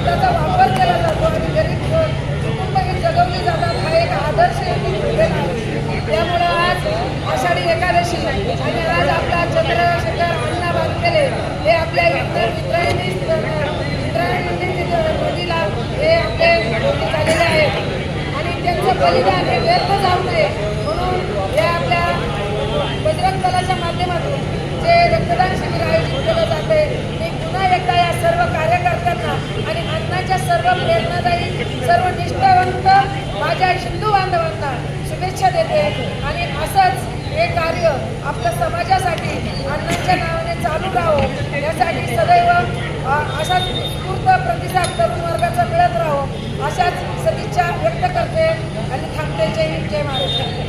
शब्दाचा वापर केला जातो आणि गरीब कुटुंब ही जगवली जातात हा एक आदर्श इथे ठेवलेला आहे त्यामुळं आज आषाढी एकादशी आणि आज आपला चंद्रशेखर अण्णा बांधलेले हे आपल्या इतर मित्रांनी मित्रांनी नदीला हे आपले झालेले आहेत. आणि त्यांचं बलिदान सर्व प्रेरणादायी सर्व निष्ठावंत माझ्या हिंदू बांधवांना शुभेच्छा देते. आणि असंच हे कार्य आपल्या समाजासाठी अण्णांच्या नावाने चालू राहावं. यासाठी सदैव असाच उत्स्फूर्त प्रतिसाद तरुण वर्गाचा मिळत राहावं. अशाच सदिच्छा व्यक्त करते आणि थांबते. जय हिंद जय महाराष्ट्र.